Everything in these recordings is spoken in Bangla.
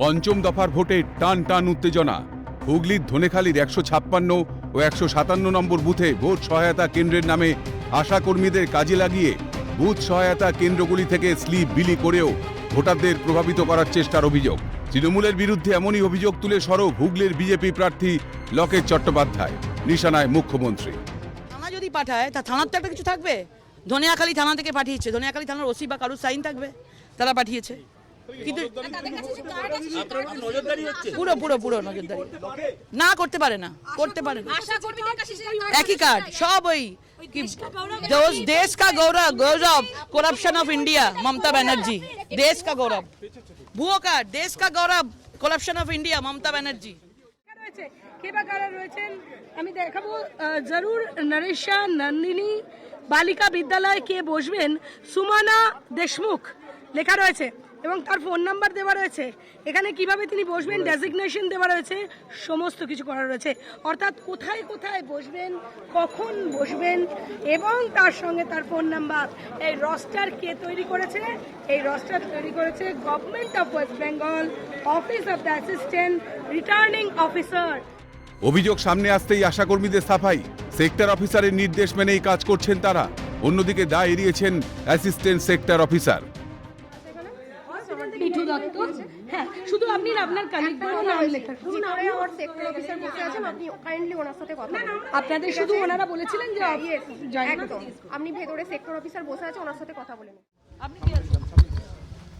পঞ্চম দফার ভোটে টান টান উত্তেজনা। হুগলির ধনেখালির একশো ছাপ্পান্ন ও একশো সাতান্ন নম্বর বুথে ভোট সহায়তা কেন্দ্রের নামে আশাকর্মীদের কাজে লাগিয়ে বুথ সহায়তা কেন্দ্রগুলি থেকে স্লিপ বিলি করেও ভোটারদের প্রভাবিত করার চেষ্টার অভিযোগ। তৃণমূলের বিরুদ্ধে এমনই অভিযোগ তুলে সরব হুগলির বিজেপি প্রার্থী লকেট চট্টোপাধ্যায়, নিশানায় মুখ্যমন্ত্রী। থানা যদি পাঠায়, তা থানার তো একটা কিছু থাকবে। ধনিয়াখালী থানা থেকে পাঠিয়েছে। ধনিয়াখালী থানার ওসি বা কারুর সাইন থাকবে, তারা পাঠিয়েছে। না করতে পারে না করতে পারে একই কার্ড সব ওই দেশ কা গৌরব গৌরব corruption of India Mamata Banerjee. দেশ কা গৌরব। ভুয়ো কার্ড দেশ কা গৌরব corruption of India Mamata Banerjee. আমি দেখাবো জরুর নরেশা নন্দিনী বালিকা বিদ্যালয়ে কে বসবেন সুমানা দেশমুখ। লেখা রয়েছে। এবং তার ফোন নাম্বার দেওয়া রয়েছে। এখানে কীভাবে তিনি বসবেন ডেজিগনেশন দেওয়া রয়েছে সমস্ত কিছু করা রয়েছে। অর্থাৎ কোথায় কোথায় বসবেন কখন বসবেন এবং তার সঙ্গে তার ফোন নাম্বার এই রস্টার কে তৈরি করেছে? এই রস্টার তৈরি করেছে government of West Bengal office of the assistant returning officer অভিযোগ সামনে আসতেই আশাকর্মীদের সাফাই। সেক্টর অফিসারের নির্দেশ মেনেই কাজ করছেন তারা। অন্যদিকে দায় এড়িয়েছেন অ্যাসিস্ট্যান্ট সেক্টর অফিসার দত্ত? হ্যাঁ শুধু আপনি আপনার কালিকদের নাম লেখা ভিতরে আমার সেক্টর অফিসার বসে আছেন আপনি কাইন্ডলি ওনার সাথে কথা আপনাদের শুধু ওনারা বলেছিলেন যে Yes, আপনি ভেতরে সেক্টর অফিসার বসে আছে ওনার সাথে কথা বলে আপনি কি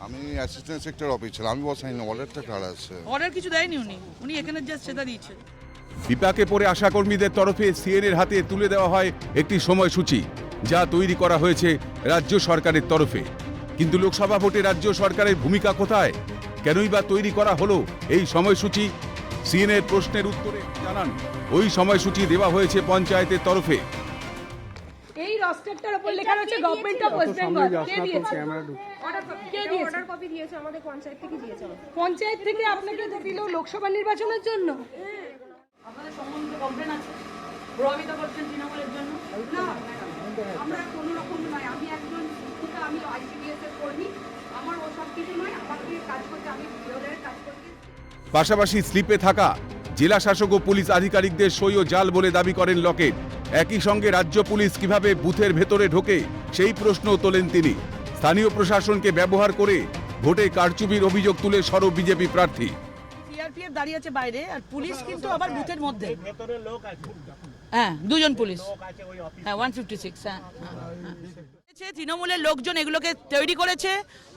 আমি অ্যাসিস্ট্যান্ট সেক্টর অফিসার আমি বসাই না অর্ডারটা কার আছে? অর্ডার কিছু দেয়নি উনি। উনি এখানে জাস্ট সেটা দিয়েছে। বিপাকে পড়ে আশাকর্মীদের তরফে সিএনের হাতে তুলে দেওয়া হয় একটি সময়সূচি যা তৈরি করা হয়েছে রাজ্য সরকারের তরফে। কিন্তু লোকসভা ভোটে রাজ্য সরকারের ভূমিকা কোথায়? কেনই বা তৈরি করা হলো এই সময়সূচি? সিএনের প্রশ্নের উত্তরে জানান ওই সময়সূচি দেওয়া হয়েছে পঞ্চায়েতের তরফে। এই রস্টারটার উপর লেখা রয়েছে গভর্নমেন্ট অফ ওয়েস্ট বেঙ্গল কে দিয়েছে? কে দিয়েছে? অর্ডার কপি দিয়েছে আমাদের পঞ্চায়েত থেকে দিয়েছে পঞ্চায়েত থেকে আপনাকে দিল লোকসভা নির্বাচনের জন্য। আপনাদের সম্বন্ধে কমপ্লেন আছে? প্রভাবিত করছেন তৃণমূলের জন্য? আমরা কোনো রকম নয়। আমি একজন শিক্ষিকা আমি আইসিডিএস এর কর্মী। আমার ও সব কিছু নয়। আমাকে কাজ করতে আমি কাজ করতে পাশাপাশি স্লিপে থাকা জেলা শাসক ও পুলিশ আধিকারিকদের সই ও জাল বলে দাবি করেন লকেট। একই সঙ্গে রাজ্য পুলিশ কীভাবে বুথের ভেতরে ঢোকে সেই প্রশ্ন তোলেন তিনি। স্থানীয় প্রশাসনকে ব্যবহার করে ভোটে কারচুপির অভিযোগ তুলে সরব বিজেপি প্রার্থী। সিআরপিএফ দাঁড়িয়ে আছে বাইরে আর পুলিশ কিন্তু আবার বুথের মধ্যে। হ্যাঁ দুজন পুলিশ। হ্যাঁ ওয়ান ফিফটি সিক্স হ্যাঁ হ্যাঁ, হ্যাঁ। তৃণমূলের লোকজন এগুলোকে তৈরি করেছে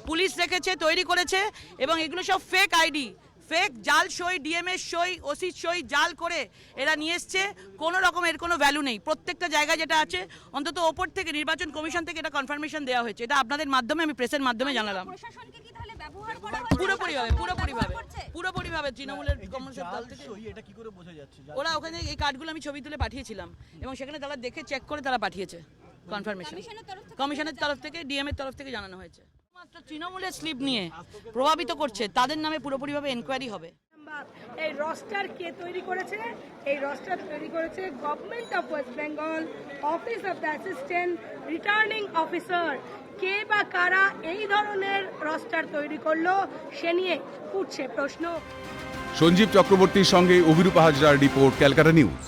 পুলিশ রেখেছে তৈরি করেছে এবং এগুলো সব ফেক আইডি ফেক জাল সই ডিএমএস সই ওসি সই জাল করে এরা নিয়ে এসছে। কোনো রকম এর কোনো ভ্যালু নেই। প্রত্যেকটা জায়গায় যেটা আছে অন্তত ওপর থেকে নির্বাচন কমিশন থেকে এটা কনফার্মেশন দেওয়া হয়েছে। এটা আপনাদের মাধ্যমে আমি প্রেসের মাধ্যমে জানালাম। পুরোপুরিভাবে ব্যবহার পুরোপুরিভাবে করছে? পুরোপুরিভাবে তৃণমূলের দল থেকে এটা কি করে বোঝা যাচ্ছে? ওরা ওখানে এই কার্ডগুলো আমি ছবি তুলে পাঠিয়েছিলাম এবং সেখানে তারা দেখে চেক করে তারা পাঠিয়েছে কনফার্মেশন কমিশনের তরফ থেকে কমিশনের তরফ থেকে ডিএম এর তরফ থেকে জানানো হয়েছে। মাত্র তৃণমূলের স্লিপ নিয়ে প্রভাবিত করছে তাদের নামে পুরোপুরিভাবে এনকোয়ারি হবে। এই রস্টার কে তৈরি করেছে? এই রস্টার তৈরি করেছে government of West Bengal office of the assistant returning officer কে বা কারা এই ধরনের রস্টার তৈরি করল, সে নিয়ে উঠছে প্রশ্ন। সঞ্জীব চক্রবর্তীর সঙ্গে অভিরূপা হাজরার রিপোর্ট, ক্যালকাটা নিউজ।